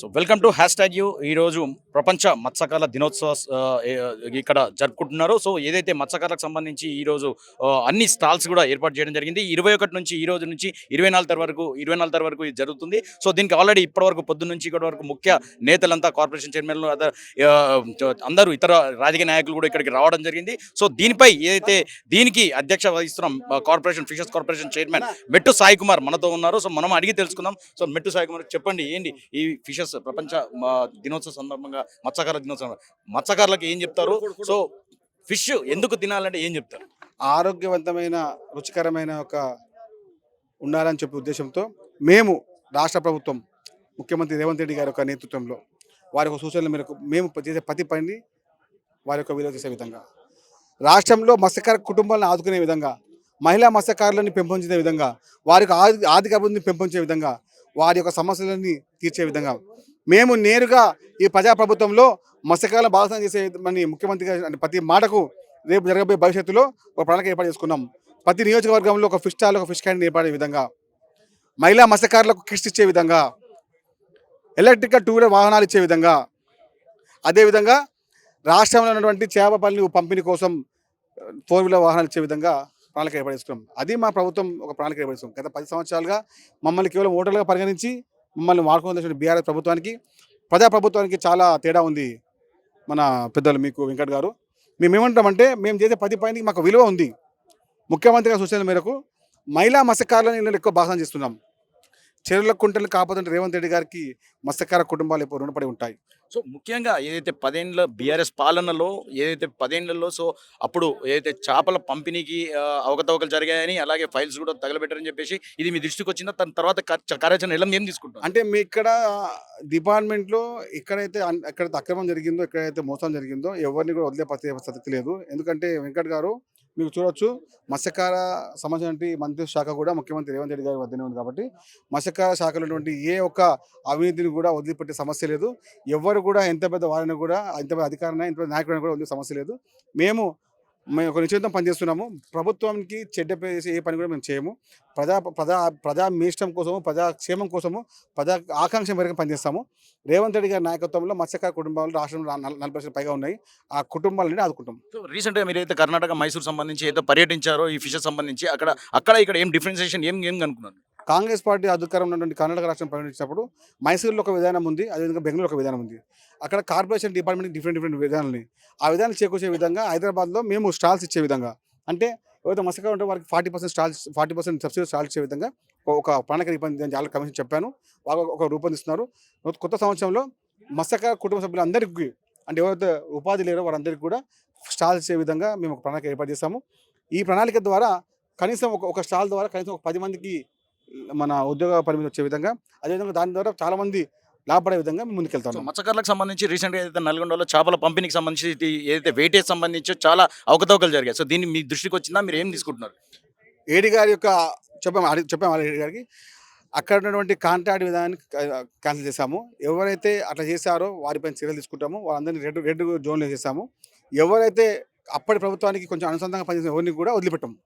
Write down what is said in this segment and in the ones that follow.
So welcome to hashtag you ఈరోజు ప్రపంచ మత్స్యకారుల దినోత్సవ ఇక్కడ జరుపుకుంటున్నారు. సో ఏదైతే మత్స్యకారులకు సంబంధించి ఈరోజు అన్ని స్టాల్స్ కూడా ఏర్పాటు చేయడం జరిగింది. ఇరవై ఒకటి నుంచి ఈ రోజు నుంచి ఇరవై నాలుగు తర్వాత వరకు ఇరవై నాలుగు వరకు ఇది జరుగుతుంది. సో దీనికి ఆల్రెడీ ఇప్పటి వరకు పొద్దున్న నుంచి ఇప్పటి వరకు ముఖ్య నేతలంతా కార్పొరేషన్ చైర్మన్లు అందరూ ఇతర రాజకీయ నాయకులు కూడా ఇక్కడికి రావడం జరిగింది. సో దీనిపై ఏదైతే దీనికి అధ్యక్ష వహిస్తున్నాం corporation fishers corporation chairman Mettu Sai Kumar మనతో ఉన్నారు. సో మనం అడిగి తెలుసుకుందాం. సో మెట్టు సాయి కుమార్ చెప్పండి ఏంటి ఈ ఫిషర్స్ ప్రపంచ ఆ, దినోత్సవ సందర్భంగా మత్స్యకారుల దినోత్సవం. మత్స్యకారులకు ఏం చెప్తారు? సో ఫిష్ ఎందుకు తినాలంటే ఏం చెప్తారు? ఆరోగ్యవంతమైన రుచికరమైన ఒక ఉండాలని చెప్పే ఉద్దేశంతో మేము రాష్ట్ర ప్రభుత్వం ముఖ్యమంత్రి రేవంత్ రెడ్డి గారి యొక్క నేతృత్వంలో వారి యొక్క సూచనల మేరకు మేము చేసే ప్రతి పనిని వారి యొక్క విలువ చేసే విధంగా. రాష్ట్రంలో మత్స్యకార కుటుంబాలను ఆదుకునే విధంగా మహిళా మత్స్యకారులను పెంపొందించే విధంగా వారి యొక్క ఆర్థి- ఆర్థిక అభివృద్ధిని పెంపొందించే విధంగా వారి యొక్క సమస్యలని తీర్చే విధంగా మేము నేరుగా ఈ ప్రజాప్రభుత్వంలో మత్స్యకాలం భాగస్వామ్యం చేసే మన ముఖ్యమంత్రి ప్రతి మాటకు రేపు జరగబోయే భవిష్యత్తులో ఒక ప్రణాళిక ఏర్పాటు చేసుకున్నాం. ప్రతి నియోజకవర్గంలో ఒక ఫిష్ స్టాల్ ఒక ఫిష్ క్యాంటీన్ ఏర్పడే విధంగా మహిళా మత్స్యకారులకు కిట్స్ ఇచ్చే విధంగా ఎలక్ట్రికల్ టూ వీలర్ వాహనాలు ఇచ్చే విధంగా అదేవిధంగా రాష్ట్రంలో ఉన్నటువంటి చేప పనులు పంపిణీ కోసం ఫోర్ వీలర్ వాహనాలు ఇచ్చే విధంగా ప్రణాళిక ఏర్పడేసుకున్నాం అది మా ప్రభుత్వం ఒక ప్రణాళిక ఏర్పడేసుకున్నాం గత పది సంవత్సరాలుగా మమ్మల్ని కేవలం ఓటర్లుగా పరిగణించి మమ్మల్ని వాడుకోవాల్సిన బీఆర్ఎస్ ప్రభుత్వానికి. ప్రజా ప్రభుత్వానికి చాలా తేడా ఉంది మన పెద్దలు మీకు వెంకట్ గారు. మేమేమంటామంటే మేము చేసే పది పైన మాకు విలువ ఉంది. ముఖ్యమంత్రి గారి సూచనల మేరకు మహిళా మత్స్యకారులను ఎక్కువ భాగం చేస్తున్నాం. చెరువుల కుంటలు కాకపోతే రేవంత్ రెడ్డి గారికి మత్స్యకార కుటుంబాలు ఎప్పుడు రుణపడి ఉంటాయి. సో ముఖ్యంగా ఏదైతే పదేండ్ల బీఆర్ఎస్ పాలనలో ఏదైతే పదేండ్లలో సో అప్పుడు ఏదైతే చేపల పంపిణీకి అవకతవకలు జరిగాయని అలాగే ఫైల్స్ కూడా తగలబెట్టారని చెప్పేసి ఇది మీ దృష్టికి వచ్చిందా? దాని తర్వాత కార్య- కార్యాచరణ ఎలా ఏం తీసుకుంటాం అంటే మీ ఇక్కడ డిపార్ట్మెంట్లో ఎక్కడైతే ఎక్కడైతే అక్రమం జరిగిందో ఎక్కడైతే మోసం జరిగిందో ఎవరిని కూడా వదిలే పరిస్థితి లేదు. ఎందుకంటే వెంకట్ గారు మీరు చూడొచ్చు. మత్స్యకార సంబంధించిన మంత్రి శాఖ కూడా ముఖ్యమంత్రి రేవంత్ రెడ్డి గారి వద్దనే ఉంది కాబట్టి మత్స్యకార శాఖలో ఉన్నటువంటి ఏ ఒక్క అవినీతిని కూడా వదిలిపెట్టే సమస్య లేదు. ఎవరు కూడా ఎంత పెద్ద వారిని కూడా ఎంత పెద్ద అధికారైనా ఎంత పెద్ద నాయకుడిని కూడా వదిలే సమస్య లేదు. మేము మేము ఒక నిశ్చితం పనిచేస్తున్నాము. ప్రభుత్వానికి చెడ్డ చేసే ఏ పని కూడా మేము చేయము. ప్రజా ప్రజా ప్రజా మీష్టం కోసము ప్రజాక్షేమం కోసము ప్రజా ఆకాంక్ష మేరకు పనిచేస్తాము. రేవంత్ రెడ్డి గారి నాయకత్వంలో మత్స్యకార కుటుంబాలు రాష్ట్రంలో నలభై లక్షల పైగా ఉన్నాయి. ఆ కుటుంబాలని ఆదుకుంటాం. సో రీసెంట్గా మీరు అయితే కర్ణాటక మైసూర్ సంబంధించి ఏదో పర్యటించారో ఈ ఫిషర్ సంబంధించి అక్కడ అక్కడ ఇక్కడ ఏం డిఫరెన్సియేషన్ ఏం ఏం కనుక్కున్నారు? కాంగ్రెస్ పార్టీ అధికారంలో ఉన్నటువంటి కర్ణాటక రాష్ట్రం పర్యటించినప్పుడు మైసూరులో ఒక విధానం ఉంది అదేవిధంగా బెంగళూరు ఒక విధానం ఉంది. అక్కడ కార్పొరేషన్ డిపార్ట్మెంట్ డిఫరెంట్ డిఫరెంట్ విధానాలని ఆ విధానం చేకూర్చే విధంగా హైదరాబాద్లో మేము స్టాల్స్ ఇచ్చే విధంగా అంటే ఎవరైతే మత్స్యకారు ఉంటే వారికి forty percent stalls forty percent subsidy stalls ఇచ్చే విధంగా ఒక- ప్రణాళిక రూపొందించి చాలా కమిషన్ చెప్పాను. వాళ్ళు ఒక రూపొందిస్తున్నారు. కొత్త సంవత్సరంలో మత్స్యకార కుటుంబ సభ్యులందరికీ అంటే ఎవరైతే ఉపాధి లేరో వారందరికీ కూడా స్టాల్స్ ఇచ్చే విధంగా మేము ఒక ప్రణాళిక ఏర్పాటు చేస్తాము. ఈ ప్రణాళిక ద్వారా కనీసం ఒక ఒక స్టాల్ ద్వారా కనీసం ఒక పది మందికి మన ఉద్యోగ పరిమితి వచ్చే విధంగా అదేవిధంగా దాని ద్వారా చాలా మంది లాభపడే విధంగా ముందుకెళ్తాం మత్స్యకారులకు సంబంధించి రీసెంట్గా ఏదైతే నల్గొండలో చేపల పంపిణీకి సంబంధించి ఏదైతే వెయిటేజ్ సంబంధించి చాలా అవకతవకలు జరిగాయి. సో దీన్ని మీ దృష్టికి వచ్చిందా? మీరు ఏం తీసుకుంటున్నారు? ఏడి గారి యొక్క చెప్పాము చెప్పాము ఏడి గారికి. అక్కడ ఉన్నటువంటి కాంట్రాక్ట్ విధానాన్ని క్యాన్సిల్ చేశాము. ఎవరైతే అట్లా చేశారో వారిపైన చర్యలు తీసుకుంటాము. వాళ్ళందరినీ రెడ్ రెడ్ జోన్లో చేశాము. ఎవరైతే అప్పటి ప్రభుత్వానికి కొంచెం అనుసంధానంగా పనిచేసిన ఎవరిని కూడా వదిలిపెట్టాము.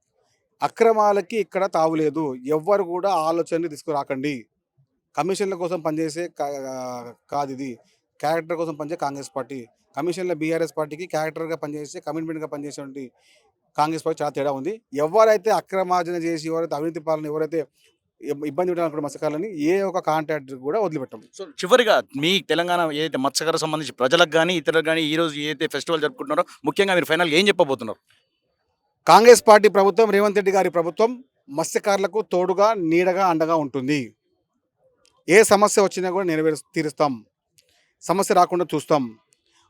అక్రమాలకి ఇక్కడ తావులేదు ఎవ్వరు కూడా ఆలోచనని తీసుకురాకండి. కమిషన్ల కోసం పనిచేసే కా- కాదు ఇది. క్యారెక్టర్ కోసం పనిచేసే కాంగ్రెస్ పార్టీ. కమిషన్ల బీఆర్ఎస్ పార్టీకి క్యారెక్టర్గా పనిచేసే కమిట్మెంట్గా పనిచేసేటువంటి కాంగ్రెస్ పార్టీ చాలా తేడా ఉంది. ఎవరైతే అక్రమార్జన చేసి ఎవరైతే అవినీతి పాలన ఎవరైతే ఇబ్బంది పెట్టాలనుకున్న మత్స్యకారులని ఏ ఒక కాంట్రాక్ట్ కూడా వదిలిపెట్టాం. సో చివరిగా మీ తెలంగాణ ఏదైతే మత్స్యకార సంబంధించి ప్రజలకు కానీ ఇతరులకు కానీ ఈ రోజు ఏదైతే ఫెస్టివల్ జరుపుకుంటున్నారో ముఖ్యంగా మీరు ఫైనల్ ఏం చెప్పబోతున్నారు? కాంగ్రెస్ పార్టీ ప్రభుత్వం రేవంత్ రెడ్డి గారి ప్రభుత్వం మత్స్యకారులకు తోడుగా నీడగా అండగా ఉంటుంది. ఏ సమస్య వచ్చినా కూడా నెరవేరు తీరుస్తాం. సమస్య రాకుండా చూస్తాం.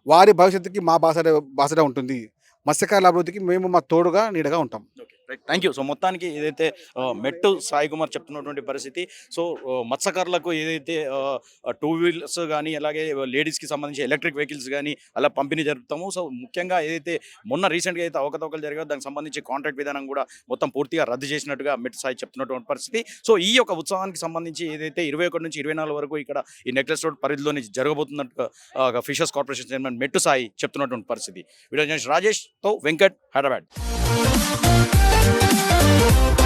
వారి భవిష్యత్తుకి మా బాసట బాసట ఉంటుంది. మత్స్యకారుల అభివృద్ధికి మేము మా తోడుగా నీడగా ఉంటాం. థ్యాంక్ యూ సో మొత్తానికి ఏదైతే మెట్టు సాయి కుమార్ చెప్తున్నటువంటి పరిస్థితి సో మత్స్యకారులకు ఏదైతే టూ వీలర్స్ కానీ అలాగే లేడీస్కి సంబంధించి ఎలక్ట్రిక్ వెహికల్స్ కానీ అలా పంపిణీ జరుపుతాము. సో ముఖ్యంగా ఏదైతే మొన్న రీసెంట్గా అయితే అవకతవకలు జరిగాయో దానికి సంబంధించి కాంట్రాక్ట్ విధానం కూడా మొత్తం పూర్తిగా రద్దు చేసినట్టుగా మెట్టు సాయి చెప్తున్నటువంటి పరిస్థితి. సో ఈ యొక్క ఉత్సవానికి సంబంధించి ఏదైతే ఇరవై ఒకటి నుంచి ఇరవై నాలుగు వరకు ఇక్కడ ఈ నెక్లెస్ రోడ్ పరిధిలోని జరగబోతున్నట్టు fissures corporation chairman Mettu Sai చెప్తున్నటువంటి పరిస్థితి. వీడియో రాజేష్తో వెంకట్ హైదరాబాద్. Thank you.